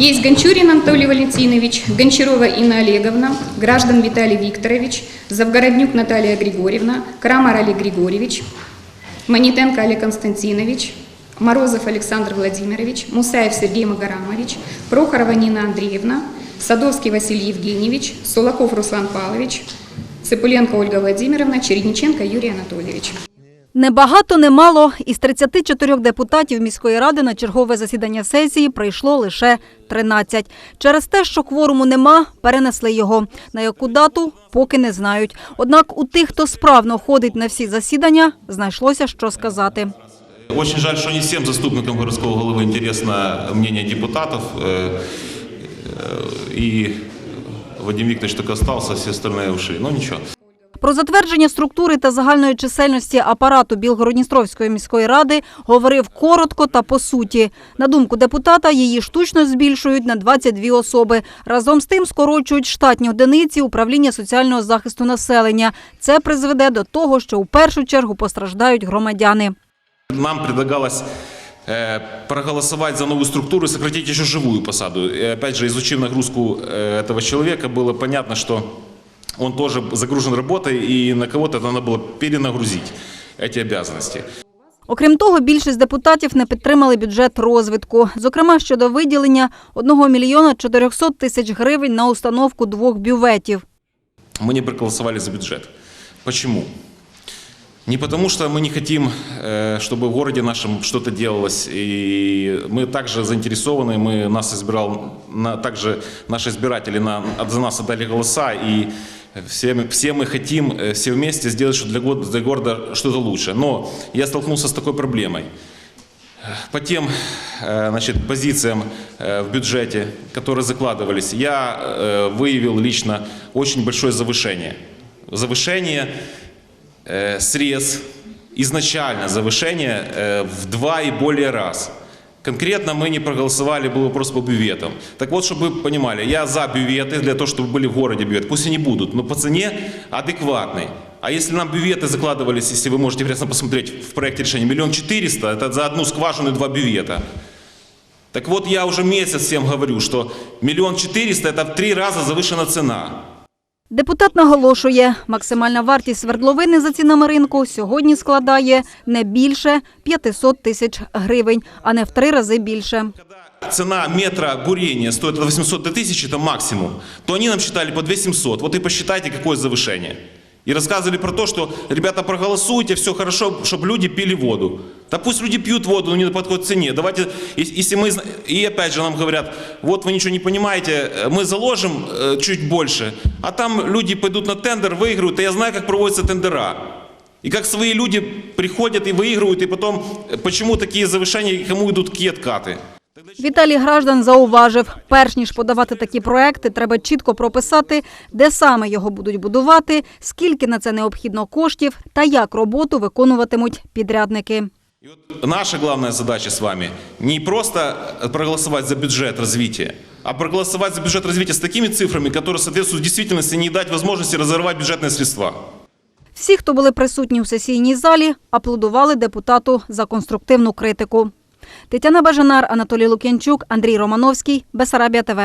Есть Гончурин Анатолий Валентинович, Гончарова Инна Олеговна, граждан Виталий Викторович, Завгороднюк Наталья Григорьевна, Крамар Олег Григорьевич, Манитенко Олег Константинович, Морозов Александр Владимирович, Мусаев Сергей Магарамович, Прохорова Нина Андреевна, Садовский Василий Евгеньевич, Сулаков Руслан Павлович, Цыпуленко Ольга Владимировна, Чередниченко Юрий Анатольевич. Небагато, немало. Із 34 депутатів міської ради на чергове засідання сесії прийшло лише 13. Через те, що кворуму нема, перенесли його. На яку дату – поки не знають. Однак у тих, хто справно ходить на всі засідання, знайшлося, що сказати. Очень жаль, что не всем заступникам городского головы интересно мнение депутатов. Э, э, И Вадим Викторович только остался, все остальные ушли. Но ничего. Про затвердження структури та загальної чисельності апарату Білгородністровської міської ради говорив коротко та по суті. На думку депутата, її штучно збільшують на 22 особи. Разом з тим скорочують штатні одиниці управління соціального захисту населення. Це призведе до того, що у першу чергу постраждають громадяни. Нам предлагалось э, проголосовать за новую структуру и сократить еще живую посаду. И опять же, изучив нагрузку э, этого человека, было понятно, что он тоже загружен работой, и на кого-то надо было перенагрузить эти обязанности. Окрім того, більшість депутатів не підтримали бюджет розвитку. Зокрема, щодо виділення 1 мільйона 400 тисяч гривень на установку двох бюветів. мы не проголосовали за бюджет. Почему? Не потому, что мы не хотим, э, чтобы в городе нашем что-то делалось, и мы также заинтересованы, мы, нас избирал, на- также наши избиратели на, от- за нас отдали голоса, и Все мы, все мы хотим э, все вместе сделать что для, города- для города что-то лучше. Но я столкнулся с такой проблемой. По тем э, значит, позициям э, в бюджете, которые закладывались, я выявил лично очень большое завышение. Завышение, срез, изначально завышение в два и более раз. Конкретно мы не проголосовали, был вопрос по бюветам. Так вот, чтобы вы понимали, я за бюветы, для того, чтобы были в городе бюветы. Пусть они будут, но по цене адекватной. А если нам бюветы закладывались, если вы можете прекрасно посмотреть в проекте решения, миллион четыреста, это за одну скважину и два бювета. Так вот, я уже месяц всем говорю, что миллион четыреста – это в три раза завышена цена. Депутат наголошує, максимальна вартість свердловини за цінами ринку сьогодні складає не більше 500 тисяч гривень, а не в три рази більше. Цена метра бурения стоит от 800 до 1000, это максимум, то они нам считали по 2700. Вот и посчитайте, какое завышение. И рассказывали про то, что, ребята, проголосуйте, все хорошо, чтобы люди пили воду. Да пусть люди пьют воду, но не по такой цене. Давайте, ес- если мы, зна- и опять же нам говорят, вот вы ничего не понимаете, э, мы заложим э, чуть больше, а там люди пойдут на тендер, выиграют, и я знаю, как проводятся тендера. И как свои люди приходят и выигрывают, и потом, э, почему такие завышения, и кому идут какие откаты. Віталій Граждан зауважив, перш ніж подавати такі проекти, треба чітко прописати, де саме його будуть будувати, скільки на це необхідно коштів та як роботу виконуватимуть підрядники. И вот наша главная задача с вами не просто проголосовать за бюджет развития, а проголосовать за бюджет развития с такими цифрами, которые соответствуют действительности, не дать возможности разорвать бюджетные средства. Всі, хто були присутні у сесійній залі, аплодували депутату за конструктивну критику. Тетяна Бажанар, Анатолій Лук'янчук, Андрій Романовський, Бесарабія ТВ.